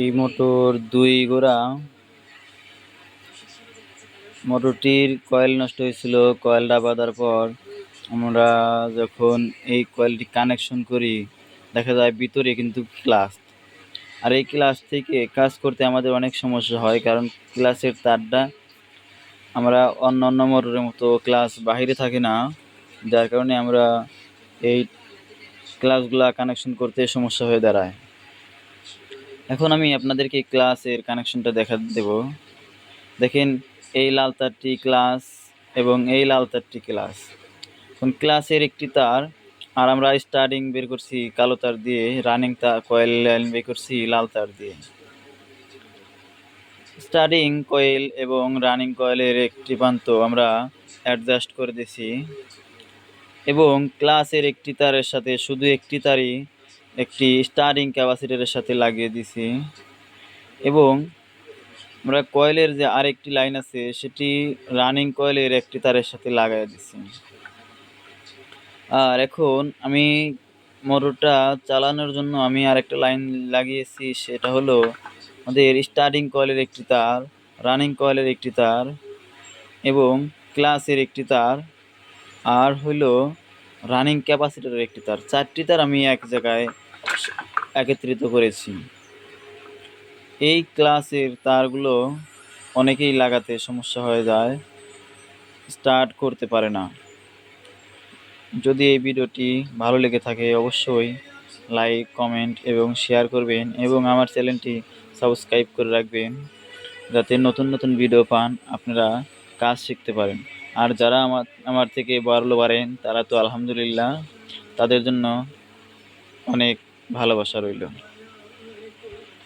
এই মোটর দুই গোড়া। মোটরটির কয়েল নষ্ট হয়েছিল কয়েলটা বাঁধার পর আমরা যখন এই কয়েলটি কানেকশন করি, দেখা যায় ভিতরে কিন্তু ক্লাস আর এই ক্লাস থেকে কাজ করতে আমাদের অনেক সমস্যা হয়, কারণ ক্লাসের তারটা আমরা অন্য অন্য মোটরের মতো ক্লাস বাহিরে থাকে না। যার কারণে আমরা এই ক্লাসগুলা কানেকশন করতে সমস্যা হয়ে দাঁড়ায়। এখন আমি আপনাদেরকে ক্লাসের কানেকশনটা দেখা দেব। দেখেন, এই লাল তারটি ক্লাস এবং এই লাল তারটি ক্লাস এখন ক্লাসের একটি তার, আর আমরা স্টার্টিং বের করছি কালো তার দিয়ে রানিং তার কয়েল লাইন বের করছি লাল তার দিয়ে। স্টার্টিং কয়েল এবং রানিং কয়েলের একটি প্রান্ত আমরা অ্যাডজাস্ট করে দিছি। এবং ক্লাসের একটি তারের সাথে শুধু একটি তারই একটি স্টারিং ক্যাপাসিটারের সাথে লাগিয়ে দিছি। এবং আমরা কয়েলের যে আরেকটি লাইন আছে, সেটি রানিং কয়েলের একটি তারের সাথে লাগাই দিছি। আর এখন আমি মোটরটা চালানোর জন্য আমি আরেকটা লাইন লাগিয়েছি, সেটা হলো আমাদের স্টার্টিং কয়েলের একটি তার রানিং কয়েলের একটি তার এবং ক্লাসের একটি তার। আর হইল রানিং ক্যাপাসিটরের একটি তার। চারটি তার আমি এক জায়গায় একত্রিত করেছি। এই ক্লাসের তারগুলো অনেকেই লাগাতে সমস্যা হয়ে যায় স্টার্ট করতে পারে না। যদি এই ভিডিওটি ভালো লেগে থাকে, অবশ্যই লাইক কমেন্ট এবং শেয়ার করবেন এবং আমার চ্যানেলটি সাবস্ক্রাইব করে রাখবেন, যাতে নতুন নতুন ভিডিও পান, আপনারা কাজ শিখতে পারেন। আর যারা আমার আমার থেকে বাড়লো বাড়েন, তারা তো আলহামদুলিল্লাহ তাদের জন্য অনেক ভালোবাসা রইল।